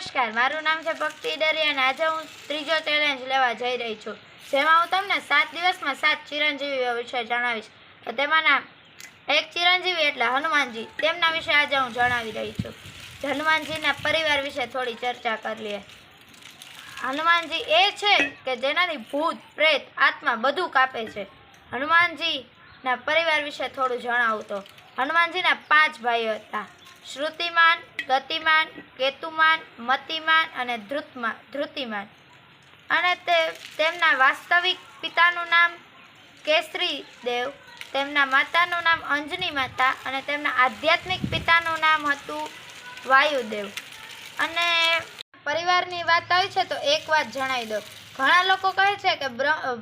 નમસ્કાર, મારું નામ છે ભક્તિ દરિયા અને આજે હું ત્રીજો ચેલેન્જ લેવા જઈ રહી છું. જેમાં હું તમને સાત દિવસમાં સાત ચિરંજીવીઓ વિશે જણાવીશ. તો તેમાંના એક ચિરંજીવી એટલે હનુમાનજી. તેમના વિશે આજે હું જણાવી રહી છું. હનુમાનજીના પરિવાર વિશે થોડી ચર્ચા કરી લઈએ. હનુમાનજી એ છે કે જેનાથી ભૂત, પ્રેત, આત્મા બધું કાપે છે. હનુમાનજીના પરિવાર વિશે થોડું જણાવું તો. હનુમાનજીના પાંચ ભાઈઓ હતા. શ્રુતિમાન, ગતિમાન, કેતુમાન, મતિમાન અને ધ્રુતમાન ધ્રુતિમાન. અને તે, તેમના વાસ્તવિક પિતાનું નામ કેસરી દેવ તેમના માતાનું નામ અંજની માતા અને તેમના આધ્યાત્મિક પિતાનું નામ હતું વાયુદેવ. અને પરિવારની વાત આવી છે તો એક વાત જણાવી દો ઘણા લોકો કહે છે કે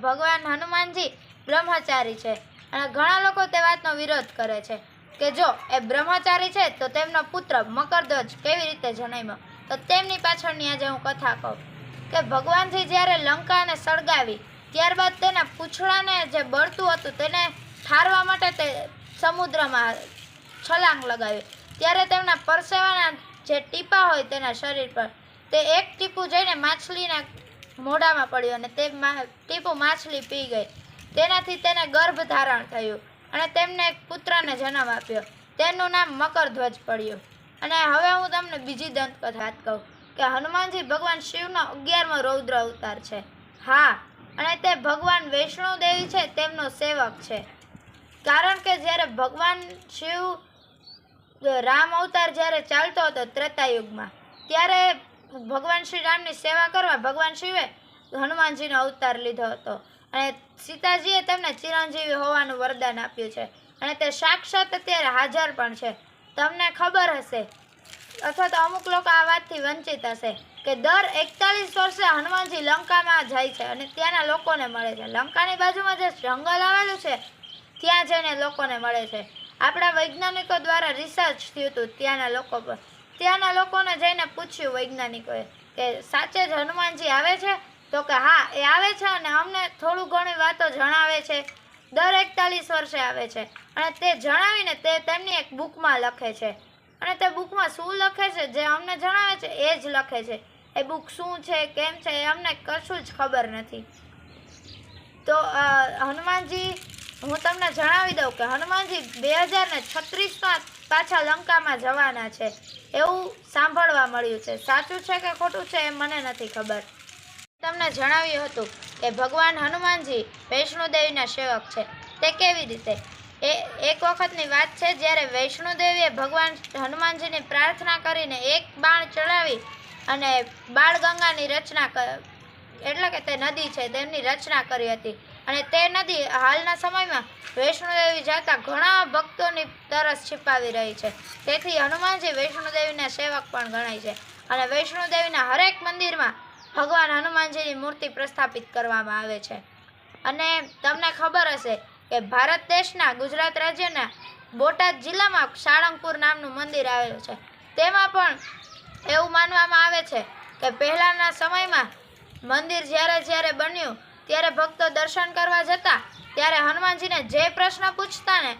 ભગવાન હનુમાનજી બ્રહ્મચારી છે. અને ઘણા લોકો તે વાતનો વિરોધ કરે છે. કે જો એ બ્રહ્મચારી છે, તો તેમનો પુત્ર મકરધ્વજ કેવી રીતે જન્મ્યો? તો તેમની પાછળની આજે હું કથા કહું. કે ભગવાનજી જ્યારે લંકાને સળગાવી, ત્યારબાદ તેના પૂંછડાને જે બળતું હતું તેને ઠારવા માટે તે સમુદ્રમાં છલાંગ લગાવી. ત્યારે તેમના પરસેવાના જે ટીપા હોય તેના શરીર પર, તે એક ટીપું જઈને માછલીના મોઢામાં પડ્યું અને તે ટીપું માછલી પી ગઈ. તેનાથી તેને ગર્ભ ધારણ થયું. અને તેમને એક પુત્રને જન્મ આપ્યો. તેનું નામ મકરધ્વજ પડ્યું. અને હવે હું તમને બીજી દંતકથા વાત કહું કે હનુમાનજી ભગવાન શિવનો અગિયારમો રૌદ્ર અવતાર છે. હા, અને તે ભગવાન વૈષ્ણવ દેવી છે, તેમનો સેવક છે. કારણ કે જ્યારે ભગવાન શિવ રામ અવતાર જ્યારે ચાલતો હતો ત્રેતાયુગમાં, ત્યારે ભગવાન શ્રી રામની સેવા કરવા ભગવાન શિવે હનુમાનજીનો અવતાર લીધો હતો. અને સીતાજીએ તેમને ચિરંજીવી હોવાનું વરદાન આપ્યું છે. અને તે સાક્ષાત અત્યારે હાજર પણ છે. તમને ખબર હશે, અથવા તો અમુક લોકો આ વાતથી વંચિત હશે, કે દર એકતાલીસ વર્ષે હનુમાનજી લંકામાં જાય છે અને ત્યાંના લોકોને મળે છે. લંકાની બાજુમાં જે જંગલ આવેલું છે, ત્યાં જઈને લોકોને મળે છે. આપણા વૈજ્ઞાનિકો દ્વારા રિસર્ચ થયું હતું ત્યાંના લોકો પર. ત્યાંના લોકોને જઈને પૂછ્યું વૈજ્ઞાનિકોએ કે સાચે જ હનુમાનજી આવે છે? તો કે હા, એ આવે છે અને અમને થોડું ઘણી વાતો જણાવે છે. દર એકતાલીસ વર્ષે આવે છે. અને તે જણાવીને તે તેમની એક બુકમાં લખે છે. અને તે બુકમાં શું લખે છે, જે અમને જણાવે છે, એ જ લખે છે. એ બુક શું છે, કેમ છે, એ અમને કશું જ ખબર નથી. તો હનુમાનજી, હું તમને જણાવી દઉં કે હનુમાનજી બે હજાર ને છત્રીસમાં પાછા લંકામાં જવાના છે. એવું સાંભળવા મળ્યું છે. સાચું છે કે ખોટું છે, એ મને નથી ખબર. તમને જણાવ્યું હતું કે ભગવાન હનુમાનજી વૈષ્ણોદેવીના સેવક છે. તે કેવી રીતે? એ, એક વખતની વાત છે, જ્યારે વૈષ્ણોદેવીએ ભગવાન હનુમાનજીની પ્રાર્થના કરીને એક બાણ ચડાવી અને બાળગંગાની રચના એટલે કે તે નદી છે, તેમની રચના કરી હતી. અને તે નદી હાલના સમયમાં વૈષ્ણોદેવી જતા ઘણા ભક્તોની તરસ છિપાવી રહી છે. તેથી હનુમાનજી વૈષ્ણોદેવીના સેવક પણ ગણાય છે. અને વૈષ્ણોદેવીના હરેક મંદિરમાં ભગવાન હનુમાનજીની મૂર્તિ પ્રસ્થાપિત કરવામાં આવે છે. અને તમને ખબર હશે કે ભારત દેશના ગુજરાત રાજ્યના બોટાદ જિલ્લામાં સાળંગપુર નામનું મંદિર આવેલું છે. તેમાં પણ એવું માનવામાં આવે છે કે પહેલાંના સમયમાં મંદિર જ્યારે જ્યારે બન્યું, ત્યારે ભક્તો દર્શન કરવા જતા, ત્યારે હનુમાનજીને જે પ્રશ્ન પૂછતા ને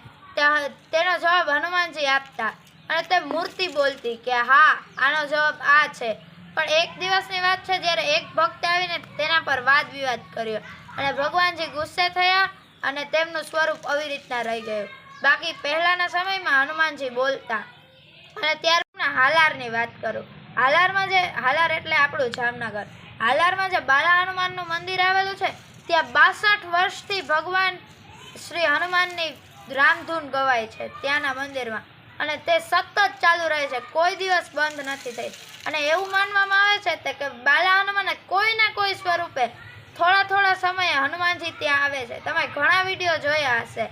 તેનો જવાબ હનુમાનજી આપતા. અને તે મૂર્તિ બોલતી કે હા, આનો જવાબ આ છે. પણ એક દિવસની વાત છે, જ્યારે એક ભક્ત આવીને તેના પર વાદ વિવાદ કર્યો અને ભગવાનજી ગુસ્સે થયા અને તેમનું સ્વરૂપ આવી રીતના રહી ગયું. બાકી પહેલાંના સમયમાં હનુમાનજી બોલતા અને ત્યાર હાલારની વાત કરું. હાલારમાં જે, હાલાર એટલે આપણું જામનગર. હાલારમાં જે બાલા હનુમાનનું મંદિર આવેલું છે, ત્યાં બાસઠ વર્ષથી ભગવાન શ્રી હનુમાનની રામધૂન ગવાય છે, ત્યાંના મંદિરમાં. અને તે સતત ચાલુ રહે છે. કોઈ દિવસ બંધ નથી થઈ. અને એવું માનવામાં આવે છે કે બાલા હનુમાને કોઈ ને કોઈ સ્વરૂપે થોડા થોડા સમયે હનુમાનજી ત્યાં આવે છે. તમે ઘણા વીડિયો જોયા હશે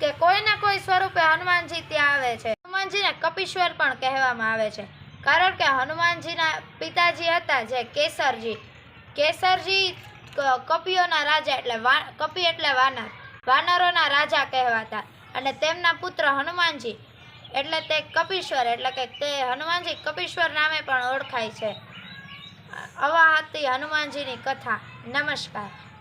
કે કોઈના કોઈ સ્વરૂપે હનુમાનજી ત્યાં આવે છે. હનુમાનજીને કપીશ્વર પણ કહેવામાં આવે છે. કારણ કે હનુમાનજીના પિતાજી હતા જે કેસરજી. કેસરજી ક- કપીઓના રાજા એટલે કપી એટલે વાનર. વાનરોના રાજા કહેવાતા. અને તેમના પુત્ર હનુમાનજી. એટલે તે કપીશ્વર, એટલે કે તે હનુમાનજી, કપીશ્વર નામે પણ ઓળખાય છે. આવા હતી હનુમાનજીની કથા. નમસ્કાર.